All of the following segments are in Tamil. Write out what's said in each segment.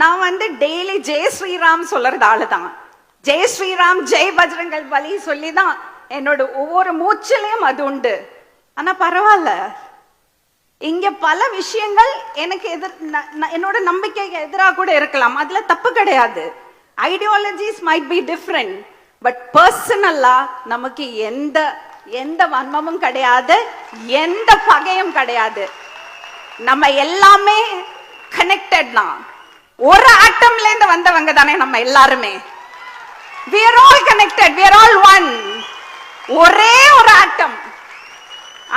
நான் வந்து டெய்லி ஜெய் ஸ்ரீராம் சொல்றது ஆளுதான். ஜெய் ஸ்ரீராம் ஜெய் பஜ்ரங்கல் பலி சொல்லி தான் என்னோட ஒவ்வொரு மூச்சிலையும் அது உண்டு. ஆனா பரவாயில்ல. இங்க பல விஷயங்கள் எனக்கு எதிர் என்னோட நம்பிக்கைக்கு எதிராக கூட இருக்கலாம். அதுல தப்பு கிடையாது. Ideologies might be different but பர்சனலா நமக்கு எந்த எந்த வன்மமும் கிடையாது எந்த பகையும் கிடையாது. நம்ம எல்லாமே கனெக்டட் தான். ஒரு ஆட்டம்ல இருந்து வந்தவங்க தானே நம்ம எல்லாருமே. We are all connected we are all one. ஒரே ஒரு ஆட்டம்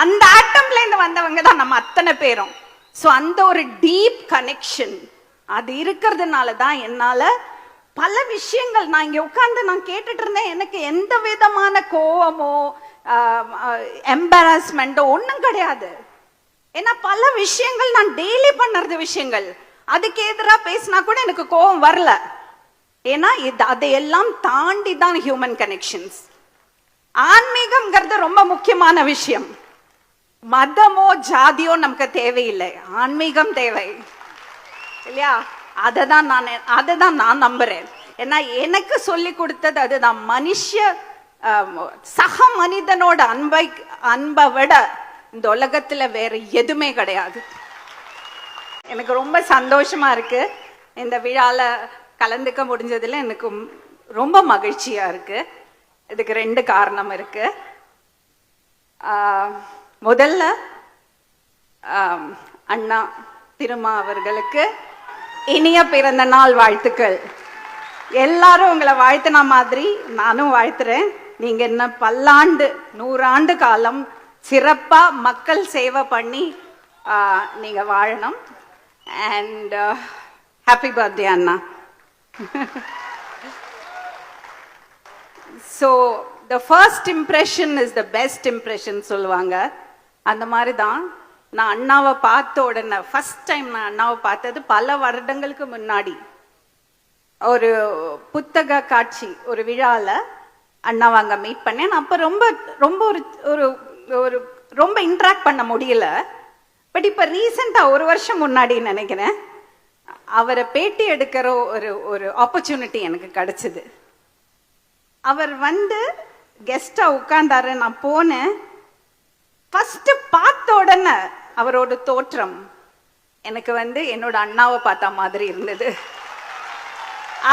அந்த ஆட்டம்ல இருந்து வந்தவங்க தான் நம்ம அத்தனை பேரும். சோ அந்த ஒரு டீப் கனெக்ஷன் அது இருக்கிறதுனால தான் என்னால பல விஷயங்கள் நான் இங்க உட்காந்து நான் கேட்டுட்டு இருந்தேன். எனக்கு எந்த விதமான கோவமோ எம்பாரஸ்மெண்டோ ஒன்றும் கிடையாது. ஏன்னா பல விஷயங்கள் நான் டெய்லி பண்ணுறது விஷயங்கள். அதுக்கு எதிரா பேசினா கூட எனக்கு கோபம் வரல. ஏன்னா இது அதையெல்லாம் தாண்டி தான் ஹியூமன் கனெக்ஷன்ஸ் ஆன்மீகம்ங்கிறது ரொம்ப முக்கியமான விஷயம். மதமோ ஜாதியோ நமக்கு தேவையில்லை. ஆன்மீகம் தேவை. இல்லையா? அதை தான் நான் அதை தான் நான் நம்புறேன். ஏன்னா எனக்கு சொல்லி கொடுத்தது அதுதான். மனுஷ சக மனிதனோட அன்பை அன்பை விட இந்த உலகத்துல வேற எதுவுமே கிடையாது. எனக்கு ரொம்ப சந்தோஷமா இருக்கு. இந்த விழால கலந்துக்க முடிஞ்சதுல எனக்கு ரொம்ப மகிழ்ச்சியா இருக்கு. இதுக்கு ரெண்டு காரணம் இருக்கு. ஆஹ், முதல்ல அண்ணா திருமா அவர்களுக்கு இனிய பிறந்த நாள் வாழ்த்துக்கள். எல்லாரும் உங்களை வாழ்த்தின மாதிரி நானும் வாழ்த்துறேன். நீங்க என்ன பல்லாண்டு நூறாண்டு காலம் சிறப்பா மக்கள் சேவை பண்ணி நீங்கள் நீங்க வாழணும். And happy birthday Anna. So the first impression is the best impression சொல்லுவாங்க. அந்த மாதிரி தான் நான் அண்ணாவை பார்த்த உடனே ஃபர்ஸ்ட் டைம் நான் அண்ணாவை பார்த்தது பல வருடங்களுக்கு முன்னாடி. ஒரு புத்தக காட்சி ஒரு விழாவில் அண்ணாவை அங்கே மீட் பண்ணேன். அப்போ ரொம்ப ரொம்ப ஒரு ஒரு ஒரு ரொம்ப இன்ட்ராக்ட் பண்ண முடியல. பட் இப்போ ரீசெண்டாக ஒரு வருஷம் முன்னாடி நினைக்கிறேன் அவரை பேட்டி எடுக்கிற ஒரு ஒரு ஆப்பர்ச்சுனிட்டி எனக்கு கிடைச்சிது. அவர் வந்து கெஸ்டாக உட்காந்தாரு நான் போனேன். ஃபஸ்ட்டு பார்த்த உடனே அவரோட தோற்றம் எனக்கு வந்து என்னோட அண்ணாவை பார்த்த மாதிரி இருந்தது.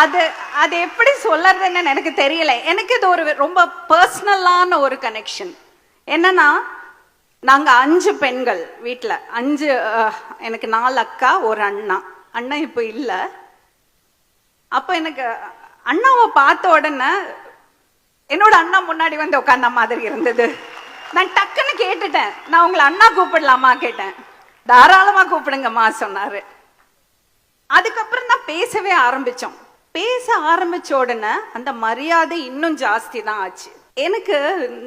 அது அது எப்படி சொல்லறதுன்னு எனக்கு தெரியல. எனக்கு இது ஒரு ரொம்ப பர்சனலான ஒரு கனெக்ஷன் என்னன்னா நாங்க அஞ்சு பெண்கள் வீட்டில் அஞ்சு எனக்கு நாலு அக்கா ஒரு அண்ணா. அண்ணன் இப்போ இல்ல. அப்ப எனக்கு அண்ணாவை பார்த்த உடனே என்னோட அண்ணா முன்னாடி வந்து உட்கார்ந்த மாதிரி இருந்தது. நான் டக்குன்னு கேட்டுட்டேன். நான் உங்களை அண்ணா கூப்பிடலாமா கேட்டேன். தாராளமா கூப்பிடுங்கம்மா சொன்னாரு. அதுக்கப்புறம் தான் பேசவே ஆரம்பிச்சோம். பேச ஆரம்பிச்ச உடனே அந்த மரியாதை இன்னும் ஜாஸ்தி தான் ஆச்சு. எனக்கு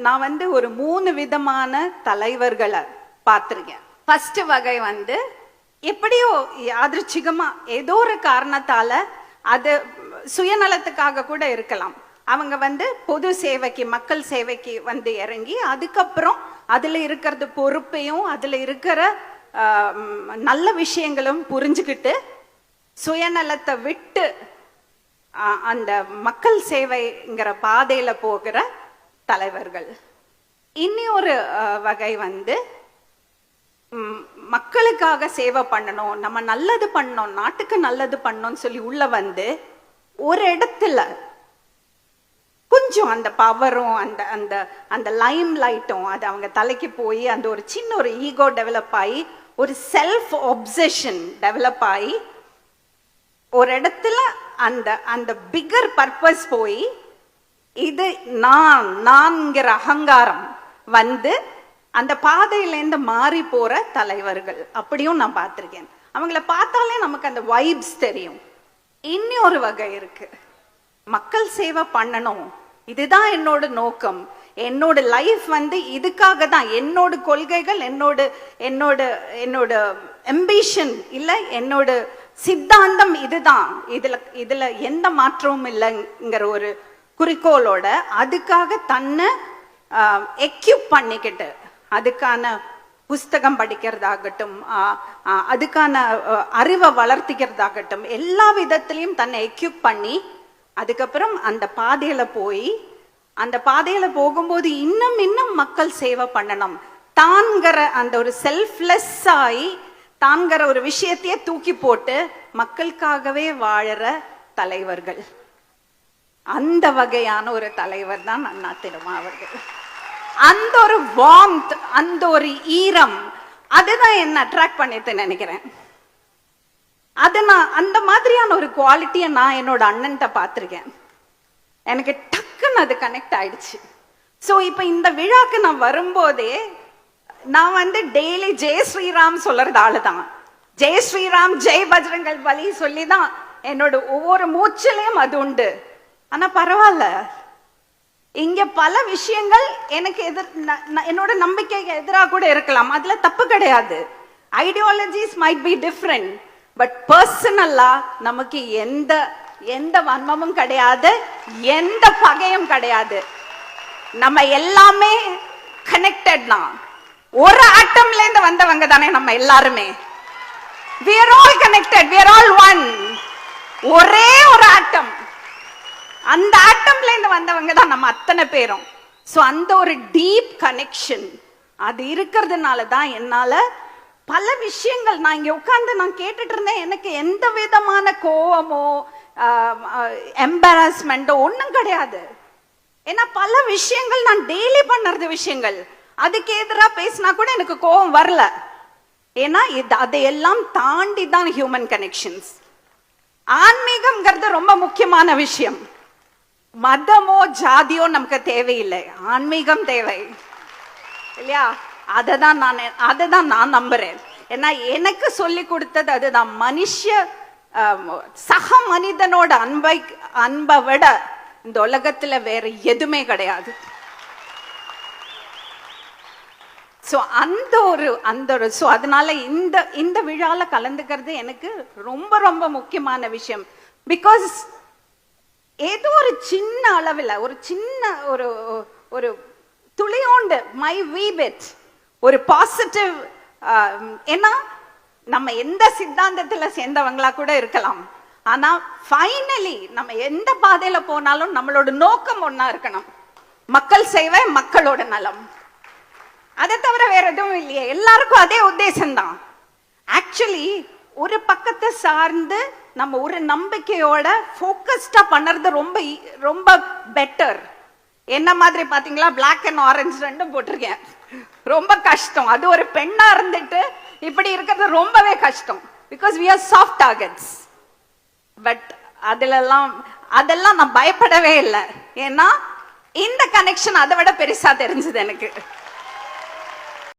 நான் வந்து ஒரு மூணு விதமான தலைவர்களை பார்த்திருக்கேன். ஃபர்ஸ்ட் வகை வந்து எப்படியோ யாதృச்சிகமா ஏதோ ஒரு காரணத்தால அது சுயநலத்துக்காக கூட இருக்கலாம். அவங்க வந்து பொது சேவைக்கு மக்கள் சேவைக்கு வந்து இறங்கி அதுக்கப்புறம் அதில் இருக்கிறது பொறுப்பையும் அதில் இருக்கிற நல்ல விஷயங்களும் புரிஞ்சுக்கிட்டு சுயநலத்தை விட்டு அந்த மக்கள் சேவைங்கிற பாதையில் போகிற தலைவர்கள். இனி ஒரு வகை வந்து மக்களுக்காக சேவை பண்ணணும் நம்ம நல்லது பண்ணோம் நாட்டுக்கு நல்லது பண்ணோம்னு சொல்லி உள்ள வந்து ஒரு இடத்துல கொஞ்சம் அந்த பவரும் அந்த அந்த அந்த லைம் லைட்டும் அது அவங்க தலைக்கு போய் அந்த ஒரு சின்ன ஒரு ஈகோ டெவலப் ஆகி ஒரு செல்ஃப் ஒப்சஷன் டெவலப் ஆகி ஒரு இடத்துல அந்த அந்த பிகர் பர்பஸ் போய் இது நான் நான்கிற அகங்காரம் வந்து அந்த பாதையிலேருந்து மாறி போற தலைவர்கள். அப்படியும் நான் பார்த்துருக்கேன். அவங்கள பார்த்தாலே நமக்கு அந்த வைப்ஸ் தெரியும். இன்னொரு ஒரு வகை இருக்கு. மக்கள் சேவை பண்ணணும். இதுதான் என்னோட நோக்கம். என்னோட லைஃப் வந்து இதுக்காக தான் என்னோட கொள்கைகள் என்னோட என்னோட என்னோட எம்பிஷன் இல்ல என்னோட சித்தாந்தம் இதுதான். இதுல இதுல எந்த மாற்றமும் இல்லைங்கிற ஒரு குறிக்கோளோட அதுக்காக தன்னை எக்யூப் பண்ணிக்கிட்டு அதுக்கான புஸ்தகம் படிக்கிறதாகட்டும் ஆஹ், அதுக்கான அறிவை வளர்த்திக்கிறதாகட்டும் எல்லா விதத்திலையும் தன்னை எக்யூப் பண்ணி அதுக்கப்புறம் அந்த பாதையில போய் அந்த பாதையில போகும்போது இன்னும் இன்னும் மக்கள் சேவை பண்ணணும். தான்கிற அந்த ஒரு செல்ஃப்லெஸ் ஆகி தான்கிற ஒரு விஷயத்தையே தூக்கி போட்டு மக்களுக்காகவே வாழற தலைவர்கள். அந்த வகையான ஒரு தலைவர் தான் அண்ணா திருமா அவர்கள். அந்த ஒரு வார்ம்த் அந்த ஒரு ஈரம் அதுதான் என்ன அட்ராக்ட் பண்ணிட்டு நினைக்கிறேன். அது நான் அந்த மாதிரியான ஒரு குவாலிட்டியை நான் என்னோட அண்ணன்கிட்ட பார்த்துருக்கேன். எனக்கு டக்குன்னு அது கனெக்ட் ஆயிடுச்சு. ஸோ இப்போ இந்த விழாக்கு நான் வரும்போதே நான் வந்து டெய்லி ஜெய் ஸ்ரீராம் சொல்றது ஆளு தான் ஜெய் ஸ்ரீராம் ஜெய் பஜ்ரங்கல் பலி சொல்லி தான் என்னோட ஒவ்வொரு மூச்சிலையும் அது உண்டு. ஆனால் பரவாயில்ல. இங்க பல விஷயங்கள் எனக்கு எதிர் ந- ந- என்னோட நம்பிக்கைக்கு எதிராக கூட இருக்கலாம். அதுல தப்பு கிடையாது. Ideologies might be different but பர்சனலா நமக்கு எந்த எந்த வன்மமும் கிடையாது எந்த பகையும் கிடையாது. நம்ம எல்லாமே கனெக்டட் தான். ஒரு ஆட்டம்ல இருந்து வந்தவங்க தானே நம்ம எல்லாருமே. We are all connected we are all one. ஒரே ஒரு ஆட்டம் அந்த ஆட்டம்ல இருந்து வந்தவங்க தான் நம்ம அத்தனை பேரும். சோ அந்த ஒரு டீப் கனெக்ஷன் அது இருக்கிறதுனால தான் என்னால பல விஷயங்கள் நான் இங்கே உட்காந்து நான் கேட்டுட்டு இருந்தேன். எனக்கு எந்த விதமான கோவமோ எம்பாரஸ்மெண்ட்டோ ஒன்றும் கிடையாது. ஏன்னா பல விஷயங்கள் நான் டெய்லி பண்ணுறது விஷயங்கள். அதுக்கு எதிராக பேசினா கூட எனக்கு கோவம் வரல. ஏன்னா இது அதையெல்லாம் தாண்டி தான் ஹியூமன் கனெக்ஷன்ஸ் ஆன்மீகம்ங்கிறது ரொம்ப முக்கியமான விஷயம். மதமோ ஜாதியோ நமக்கு தேவையில்லை. ஆன்மீகம் தேவை. இல்லையா? அதை தான் நான் அதை தான் நான் நம்புறேன். ஏன்னா எனக்கு சொல்லி கொடுத்தது அதுதான். மனுஷ சக மனிதனோட அன்பை அன்பை விட இந்த உலகத்துல வேற எதுவுமே கிடையாது. ஸோ அந்த ஒரு அந்த ஒரு ஸோ அதனால இந்த இந்த விழால கலந்துக்கிறது எனக்கு ரொம்ப ரொம்ப முக்கியமான விஷயம். பிகாஸ் ஏதோ ஒரு சின்ன அளவில் ஒரு சின்ன ஒரு ஒரு துளியோண்டு மை வீபெட் ஒரு பாசிட்டிவ் ஏன்னா நம்ம எந்த சித்தாந்தத்துல சேர்ந்தவங்களா கூட இருக்கலாம். ஆனா ஃபைனலி நம்ம எந்த பாதையில போனாலும் நம்மளோட நோக்கம் ஒன்னா இருக்கணும். மக்கள் சேவை மக்களோட நலம். அதை தவிர வேற எதுவும் இல்லையே. எல்லாருக்கும் அதே உத்தேசம்தான். ஆக்சுவலி ஒரு பக்கத்தை சார்ந்து நம்ம ஒரு நம்பிக்கையோட ஃபோக்கஸ்டா பண்ணுறது ரொம்ப e, ரொம்ப பெட்டர் என்ன மாதிரி பாத்தீங்களா பிளாக் அண்ட் ஆரஞ்சு ரெண்டும் போட்டிருக்கேன். ரொம்ப கஷ்டம். அது ஒரு பெண்ணா இருந்துட்டு இப்படி இருக்கிறது ரொம்பவே கஷ்டம். Because we are soft targets but அதுலலாம் அதெல்லாம் நான் பயப்படவே இல்லை. ஏன்னா இந்த கனெக்ஷன் அதை விட பெருசா தெரிஞ்சது எனக்கு.